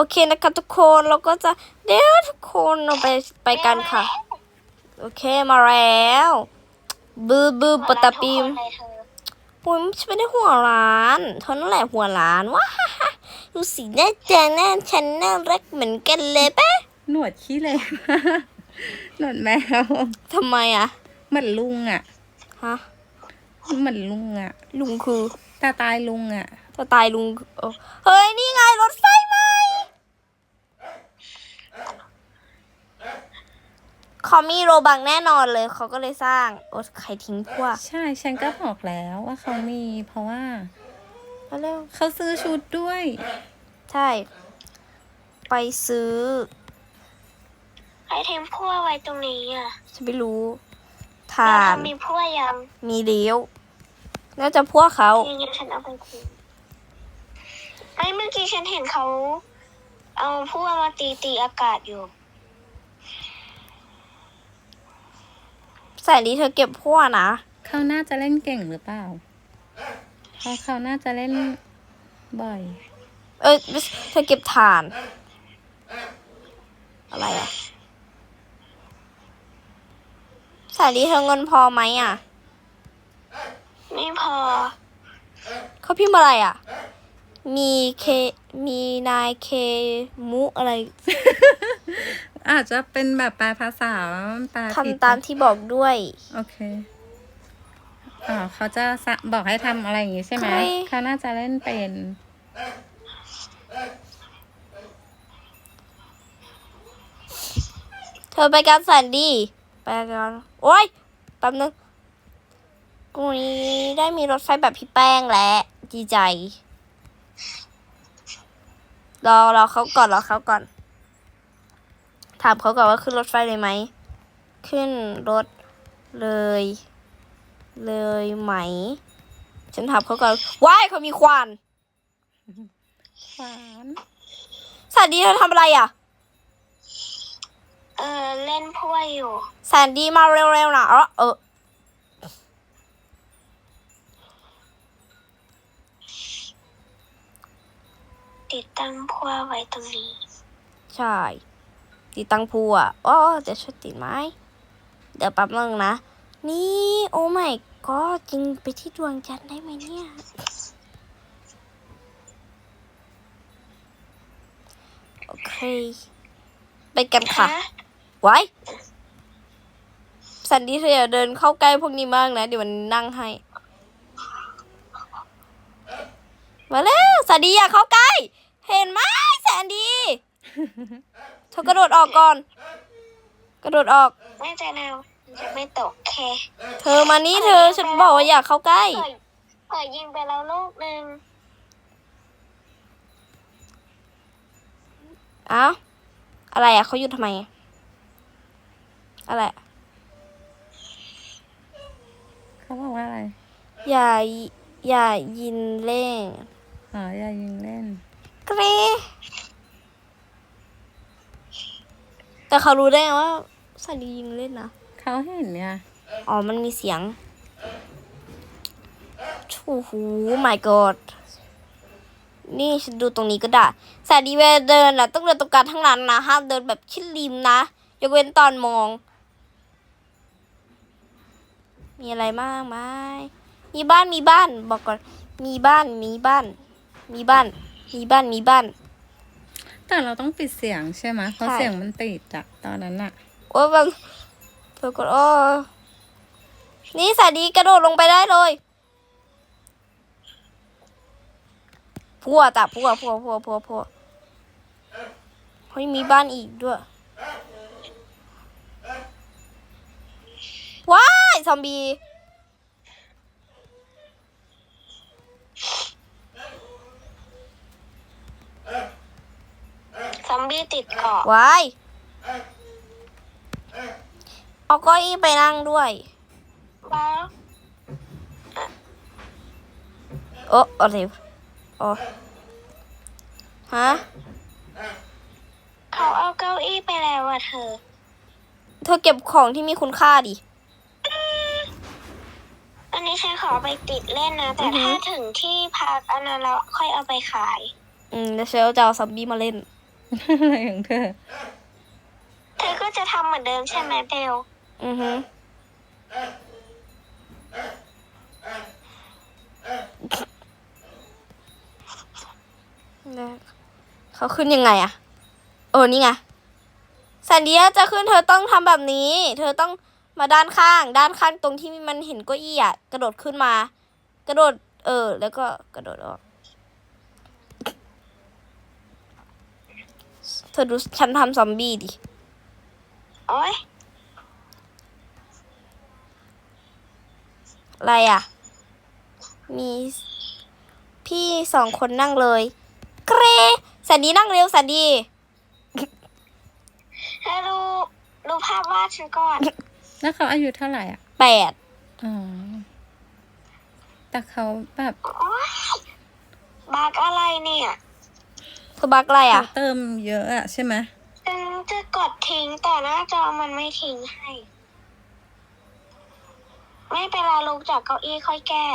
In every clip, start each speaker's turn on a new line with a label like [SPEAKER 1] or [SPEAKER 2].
[SPEAKER 1] โอเคนะคะทุกคนเราก็จะเดี๋ยวทุกคนเราไปไปกันค่ะ โอเคมาแล้วบือบือปะตะปิม
[SPEAKER 2] ทุกคนเลยเธอ
[SPEAKER 1] โอ้ยฉันไม่ได้หัวร้านเธอนั่นแหละหัวร้านว้าฮ่าฮ่าดูสิหน้าจาหน้าฉันน่ารักเหมือนกันเลยปะ
[SPEAKER 3] หนวดขี้เลย หนวดแมว
[SPEAKER 1] ทำไมอะ
[SPEAKER 3] เหมือนลุงอะ
[SPEAKER 1] ฮะ
[SPEAKER 3] เหมือนลุงอะ
[SPEAKER 1] ลุงคือ
[SPEAKER 3] ตาตายลุงอะ
[SPEAKER 1] จะตายลุงเออเฮ้ยนี่ไงรถไฟไหม เขามีโรบังแน่นอนเลย เขาก็เลยสร้างโอ้ใครทิ้งพวก
[SPEAKER 3] ใช่ฉันก็บอกแล้วว่าเขามีเพราะว่า
[SPEAKER 1] มาเร็ว
[SPEAKER 3] เขาซื้อชุดด้วย
[SPEAKER 1] ใช่ ไปซื้อ
[SPEAKER 2] ใครทิ้งพั่วไว้ตรงนี้อะ
[SPEAKER 1] ฉันไม่รู้
[SPEAKER 2] แล้ว
[SPEAKER 1] ฐาน
[SPEAKER 2] เธอมีพั่วยัง
[SPEAKER 1] มีเลี้ยวน่าจะพวกเขา
[SPEAKER 2] ยังไงฉันเอาไปทิ้งไม่เมื่อกี้ฉันเห็นเขา เอาพั่วมาตีตีอากาศอยู่
[SPEAKER 1] ใส่นี้เธอเก็บพวกนะ
[SPEAKER 3] เขาน่าจะเล่นเก่งหรือเปล่าเพราะเขาน่าจะเล่นบ่อย
[SPEAKER 1] เอ้ยเธอเก็บฐาน อะไรอะใส่นี้เธอเงินพอไหมอะ
[SPEAKER 2] ไม่พอ
[SPEAKER 1] เขาพิมพ์อะไรอะ มีเค มีนายเคมุอะไร
[SPEAKER 3] อาจจะเป็นแบบแปลภาษาแปลผิด
[SPEAKER 1] ทำตามที่บอกด้วย
[SPEAKER 3] โอเคอ๋อเขาจะสะบอกให้ทำอะไรอย่างงี้ใช่ไหม
[SPEAKER 1] ใช่
[SPEAKER 3] เขาน่าจะเล่นเป็น
[SPEAKER 1] เธอไปกันสันดีไปกันโอ้ยแป๊บนึงกูนี้ได้มีรถไฟแบบพี่แป้งแล้วดีใจ รอรอเขาก่อนรอเขาก่อน ถามเขาก่อนว่าขึ้นรถไฟเลยไหม ขึ้นรถเลย เลยไหม ฉันถามเขาก่อนว้ายเขามีควัน
[SPEAKER 3] หวาน
[SPEAKER 1] สวัสดีเธอทำอะไรอะ
[SPEAKER 2] เออเล่นพั่วอยู่
[SPEAKER 1] แสนดีมาเร็วๆนะเออเออ
[SPEAKER 2] ติดตั้งพั่วไว้ตรงนี้
[SPEAKER 1] ใช่ ติดตั้งพูอะอ๋อจะช่วยติดไหมเดี๋ยวแป๊บนึงนะ นี่โอ้ไม่ก็จริงไปที่ดวงจันทร์ได้ไหมเนี่ย โอเค ไปกันค่ะ
[SPEAKER 2] ฮะ
[SPEAKER 1] ไว้ สันดีเธออย่าเดินเข้าใกล้พวกนี้มากนะ เดี๋ยวมันนั่งให้ มาแล้วสันดีอย่าเข้าใกล้ เห็นไหมแสนดี เธอกระโดดออกก่อน กระโดดออก
[SPEAKER 2] ไม่ใจแนวมันจะไม่ตกแค่
[SPEAKER 1] เธอมานี่เธอฉันบอกว่าอย่าเข้าใกล้
[SPEAKER 2] เปิดเปิดยิงไปแล้วลูกหนึ่ง
[SPEAKER 1] เอ้าอะไรอะเขาหยุดทำไม อะไรอะ
[SPEAKER 3] เขาบอกว่าอะไร
[SPEAKER 1] อย่าอย่ายินเล่น
[SPEAKER 3] อ๋ออย่ายิงเล่น
[SPEAKER 1] กรี แต่เขารู้ได้ไงว่าสันดียิงเล่นนะ
[SPEAKER 3] เขาเห็นเนี่ย
[SPEAKER 1] อ๋อมันมีเสียงโอ้โห my god นี่ฉันดูตรงนี้ก็ได้สายดีเวลาเดินนะต้องเดินตรงกลางทั้งนั้นนะห้ามเดินแบบชิดริมนะยกเว้นตอนมอง มีอะไรมากไหมมีบ้านมีบ้าน บอกก่อน มีบ้านมีบ้าน มีบ้าน มีบ้านมีบ้าน
[SPEAKER 3] แต่เราต้องปิดเสียงใช่ไหมเพราะ
[SPEAKER 1] ใช่
[SPEAKER 3] เสียงมันติดอะตอนนั้นอะ
[SPEAKER 1] โอ้ยบางปรากฏโอ้ยนี่สายดีกระโดดลงไปได้เลยพัวตะพัวพัวพัวพัวพัวเฮ้ยมีบ้านอีกด้วย ว้ายซอมบี้
[SPEAKER 2] ซอมบี้ติดเกาะ
[SPEAKER 1] ว้ายเอาเก้าอี้ไปนั่งด้วย
[SPEAKER 2] ว้าว
[SPEAKER 1] โอ้อะไรวะโอ้ฮะ
[SPEAKER 2] เขาเอาเก้าอี้ไปแล้วอะเธอ
[SPEAKER 1] เธอเก็บของที่มีคุณค่าดิ
[SPEAKER 2] อันนี้ฉันขอไปติดเล่นนะ แต่
[SPEAKER 1] อือฮึ
[SPEAKER 2] ถ้าถึงที่พักอันนั้นเราค่อยเอาไปขาย
[SPEAKER 1] อืมแล้วเชลจะเอาซอมบี้มาเล่น
[SPEAKER 3] อะไรของเธอ
[SPEAKER 2] เธอก็จะทำเหมือนเดิมใช่ไหมเบล
[SPEAKER 1] อือฮึเนี่ยเขาขึ้นยังไงอะโอ้นี่ไงสันเดียจะขึ้นเธอต้องทำแบบนี้ เธอต้องมาด้านข้าง ด้านข้างตรงที่มันเห็นเก้าอี้อะกระโดดขึ้นมา กระโดด เออ แล้วก็กระโดดออก ธอดูฉันทำซอมบี้ดิ
[SPEAKER 2] โอ๊ย
[SPEAKER 1] อะไรอะ มีพี่สองคนนั่งเลยเกรสันดีนั่งเร็วสันดี
[SPEAKER 2] เธอดูดูภาพวาดฉันก่อน
[SPEAKER 3] แล้วเขาอายุเท่าไหร่อะ
[SPEAKER 1] แปด
[SPEAKER 3] อ๋อแต่เขาแบบ
[SPEAKER 2] โอ๊ยบักอะไรเนี่ย
[SPEAKER 1] เธอบักอะไร
[SPEAKER 3] เขา
[SPEAKER 1] อะ
[SPEAKER 3] เติมเยอะอะใช่ไหม
[SPEAKER 2] ฉันจะกดทิ้งแต่หน้าจอมันไม่ทิ้งให้ ไม่เป็นไรลุกจากเก้าอี้ค่อยแก้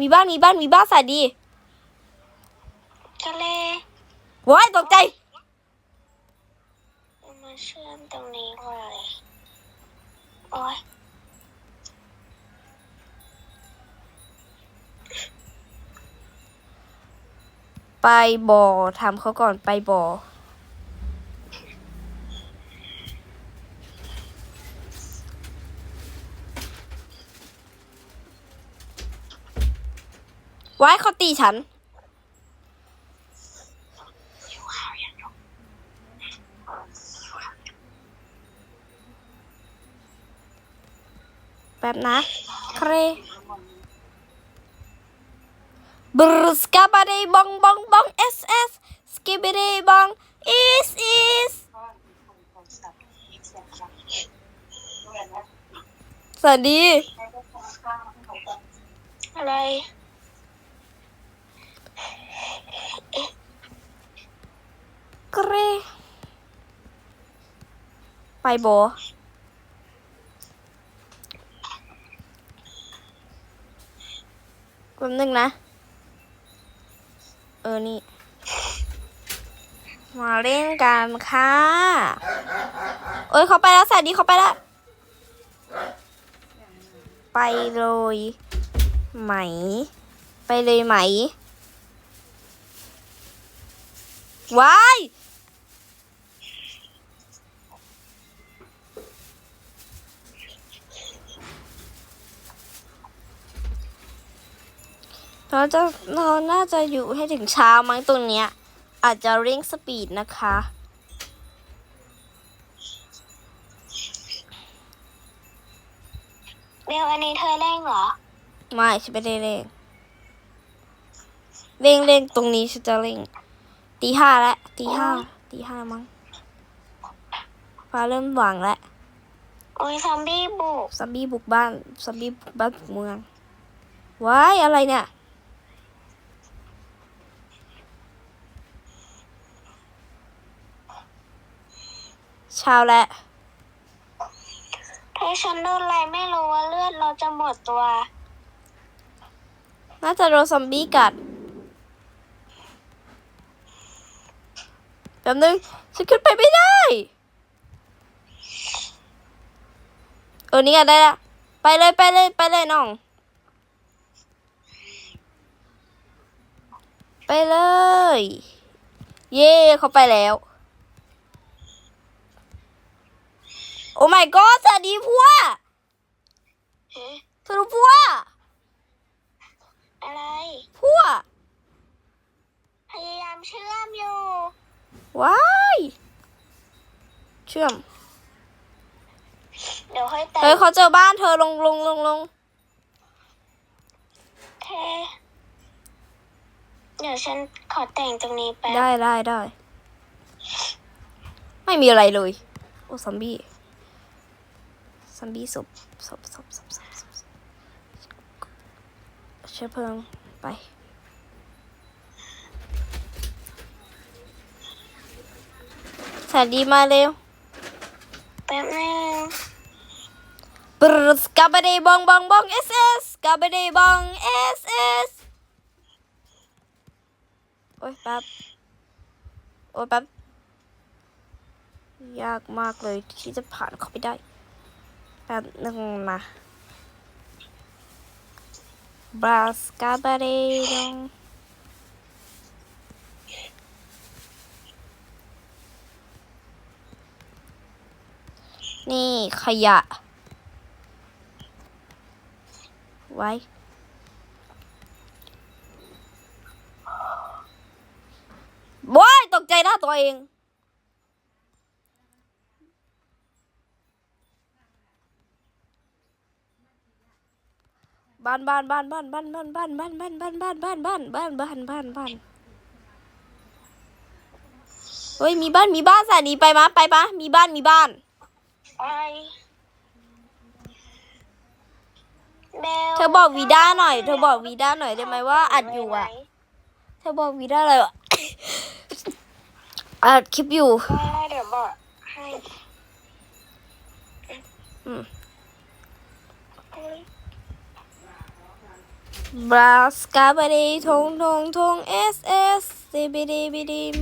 [SPEAKER 1] มีบ้านมีบ้านมีบ้านสันดี
[SPEAKER 2] ทะเล
[SPEAKER 1] ว้ายตกใจ
[SPEAKER 2] เอามาเชื่อมตรงนี้เลย โอ๊ย
[SPEAKER 1] ไปบ่อถามเขาก่อนไปบ่อว้เขาตีฉัน แป๊บนะ เคร บรสกาบาเดบองบองบองเอสเอสสกิบเดบองอีสอีสสวัสดี
[SPEAKER 2] อะไร
[SPEAKER 1] เกรไปโบแป๊บนึงนะเออนี่ มาเล่นกันค่ะเอ้ยเขาไปแล้วสวัสดีเขาไปแล้ว ไปเลยไหม ไปเลยไหม ว้าย เราจะเราน่าจะอยู่ให้ถึงเช้ามั้งตรงเนี้ย อาจจะเร่งสปีดนะคะ
[SPEAKER 2] เบลอันนี้เธอเร่งเหรอ
[SPEAKER 1] ไม่ฉันไม่ได้เร่งเร่งเร่งตรงนี้ฉันจะเร่งตีห้าแล้วตีห้าตีห้ามั้งฟ้าเริ่มหวังแล้ว
[SPEAKER 2] โอ้ยซอมบี้บุก
[SPEAKER 1] ซอมบี้บุกบ้านซอมบี้บุกบ้านบุกเมืองว้ายอะไรเนี่ย เช้าแล้ว
[SPEAKER 2] เธอฉันโดนอะไรไม่รู้ว่าเลือดเราจะหมดตัว
[SPEAKER 1] น่าจะโดนซอมบี้กัดแป๊บนึงฉันขึ้นไปไม่ได้ เออ นี่ไงได้ละไปเลยไปเลยไปเลยน้อง ไปเลย เย่เขาไปแล้ว อ้ my god สวัสดีพัว
[SPEAKER 2] เฮ้
[SPEAKER 1] เธอรู้พัว
[SPEAKER 2] อะไร
[SPEAKER 1] พัว
[SPEAKER 2] พยายามเชื่อมอยู่
[SPEAKER 1] ว้ายเชื่อม
[SPEAKER 2] เดี๋ยวค่อยแต่ง
[SPEAKER 1] เฮ้ยเขาเจอบ้านเธอลงลงลงลง
[SPEAKER 2] เธอเดี๋ยวฉันขอแต่งตรงนี้แป๊บ
[SPEAKER 1] ได้ได้ได้ ไม่มีอะไรเลย โอ้ซอมบี้ซ อมบี้ศพศพศพศพศพศพเชื้อเพลิงไป สวัสดีมาเร็ว
[SPEAKER 2] แป๊บนึง
[SPEAKER 1] ปรสกาบเดบองบองบองเอสเอสกาบเดบองเอสเอสโอ้ยแป๊บ โอ้ยแป๊บ ยากมากเลยที่จะผ่านเขาไปได้ แป๊บนึงนะบราสกาบาเรดงนี่ขยะ ไว้ว้ายตกใจหน้าตัวเอง บ้านบ้านบ้านบ้านบ้านบ้านบ้านบ้านบ้านบ้านบ้านบ้านบ้านบ้านบ้านบ้านบ้านเฮ้ยมีบ้านมีบ้านสานีไปมะไปมะมีบ้านมีบ้าน
[SPEAKER 2] ไปเธ
[SPEAKER 1] อบอกวีด้าหน่อย เธอบอกวีด้าหน่อยได้ไหมว่าอัดอยู่อะ เธอบอกวีด้าเลยอะอัดคลิปอยู่
[SPEAKER 2] ได้เดี๋ยวบอกให้
[SPEAKER 1] อืม บราสกาบาดีทงทงทงเอสเอสซีบีดีบีดีม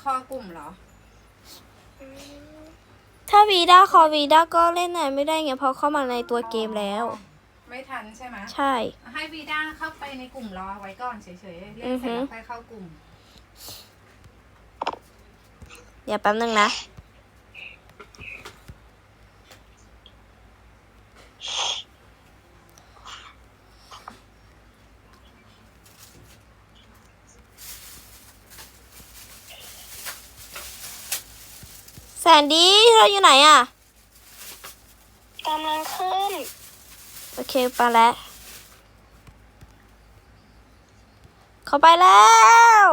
[SPEAKER 3] คอกลุ่มเหรอ
[SPEAKER 1] ถ้าวีด้าคอวีด้าก็เล่นไหนไม่ได้ไงเพราะเข้ามาในตัวเกมแล้ว
[SPEAKER 3] ไม่ทันใช่ไหม
[SPEAKER 1] ใช่
[SPEAKER 3] ให้วีด้าเข้าไปในกลุ่มรอไว้ก่อนเฉยๆเล่
[SPEAKER 1] อื
[SPEAKER 3] น
[SPEAKER 1] อ
[SPEAKER 3] เส
[SPEAKER 1] ฮึ
[SPEAKER 3] ร็จแล้วค่อยเข้ากลุ่ม
[SPEAKER 1] เดี๋ยวแป๊บนึงนะ แสนดีเธออยู่ไหนอะ
[SPEAKER 2] กำลังขึ้น
[SPEAKER 1] โอเคไปแล้ว เขาไปแล้ว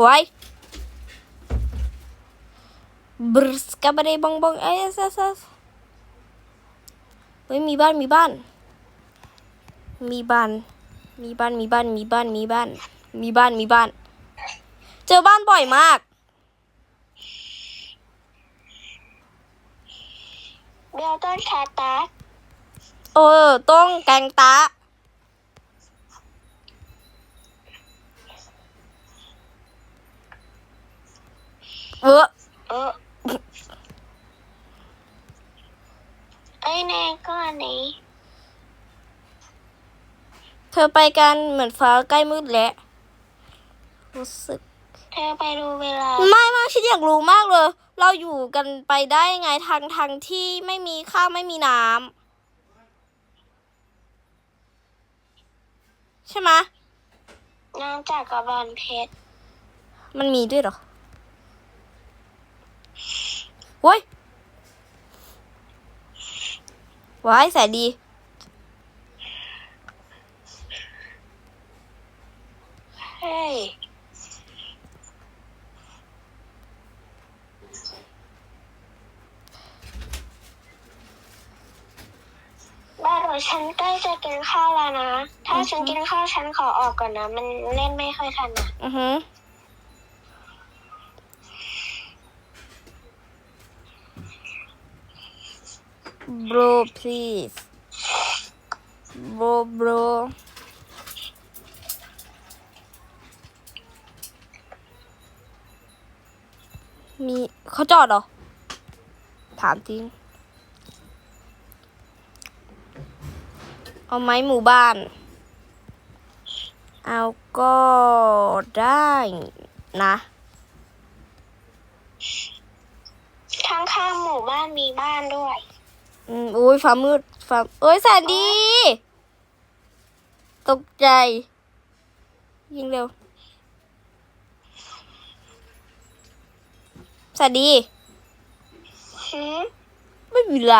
[SPEAKER 1] ไว้บรสกับอะไรบองบองเอสเอสเอสเฮ้ยมีบ้านมีบ้าน มีบ้าน มีบ้านมีบ้านมีบ้านมีบ้าน มีบ้านมีบ้าน เจอบ้านบ่อยมาก
[SPEAKER 2] เบลต้นแคตตัส
[SPEAKER 1] เออ ต้องแกงตะเออ
[SPEAKER 2] เออไอ้แน่ก็อันนี้
[SPEAKER 1] เธอไปกันเหมือนฟ้าใกล้มืดแล้วรู้สึก
[SPEAKER 2] เธอไปดูเวลา
[SPEAKER 1] ไม่มากฉันอยากรู้มากเลย เราอยู่กันไปได้ยังไงทางทางที่ไม่มีข้าวไม่มีน้ำใช่ไหมะ
[SPEAKER 2] น้ำจากกระบอลเพชร
[SPEAKER 1] มันมีด้วยเหรอโว้ยว้ายแสนดี
[SPEAKER 2] เฮ้ยบ้านของฉันใกล้จะกินข้าวแล้วนะ ถ้าฉันกินข้าวฉันขอออกก่อนนะ มันเล่นไม่ค่อยถนัด
[SPEAKER 1] อือฮึ bro please bro bro มีเขาจอดเหรอ ถามจริง เอาไหมหมู่บ้าน เอาก็ได้นะ
[SPEAKER 2] ข้างๆหมู่บ้านมีบ้านด้วย
[SPEAKER 1] อืมอุ้ยฟ้ามืดฟ้าเอ้ยแสนดี ตกใจ ยิงเร็ว แสนดี
[SPEAKER 2] หืม
[SPEAKER 1] ไม่มีไร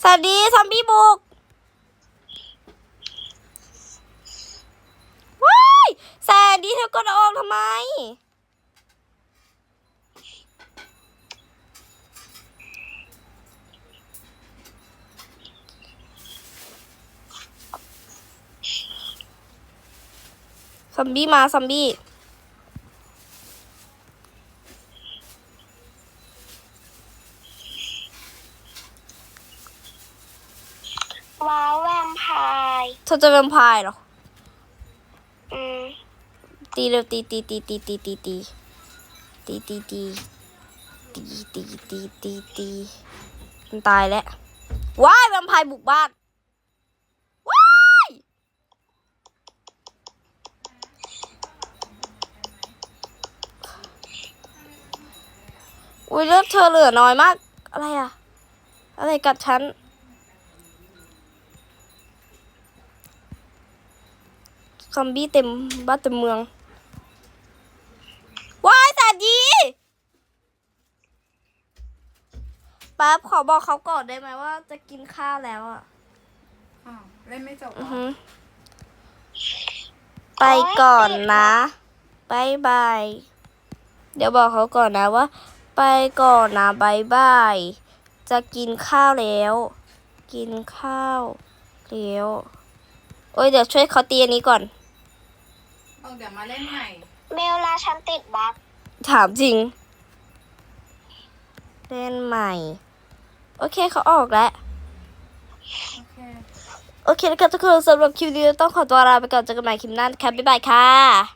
[SPEAKER 1] แสนดีซอมบี้บุกว้ายแสนดีเธอกดออกทำไม ซอมบี้มาซอมบี้
[SPEAKER 2] ว้าวแวมไพร์
[SPEAKER 1] เธอจะเป็นพายเหรอ
[SPEAKER 2] อืม
[SPEAKER 1] ตีเร็วตีตีตีตีตีตีตีตีตีตีตีตีตีตีตีมันตายแล้วว้ายแวมไพร์บุกบ้านว้ายอุ้ยเลือดเธอเหลือน้อยมาก อะไรอะอะไรกัดฉัน อมบี้เต็มบ้านเต็มเมืองว้ายสวัสดีป๊าบขอบอกเขาก่อนได้ไหมว่าจะกินข้าวแล้วอะ
[SPEAKER 3] อ้าวเล่นไม่จบ
[SPEAKER 1] อือฮึไปก่อนนะบายบาย เดี๋ยวบอกเขาก่อนนะว่า ไปก่อนนะบายบาย จะกินข้าวแล้ว กินข้าวแล้ว โอ้ยเดี๋ยวช่วยเขาตีอันนี้ก่อน
[SPEAKER 3] เอาเดี๋ยวมาเล่นใหม่
[SPEAKER 2] เบลลาฉันติดบั๊ก
[SPEAKER 1] ถามจริง เล่นใหม่ โอเคเขาออกแล้ว
[SPEAKER 3] โอเค
[SPEAKER 1] โอเคนะครับทุกคนสำหรับคลิปนี้ต้องขอตัวลาไปก่อนเจอกันใหม่คลิปหน้านะครับบ๊ายบายค่ะ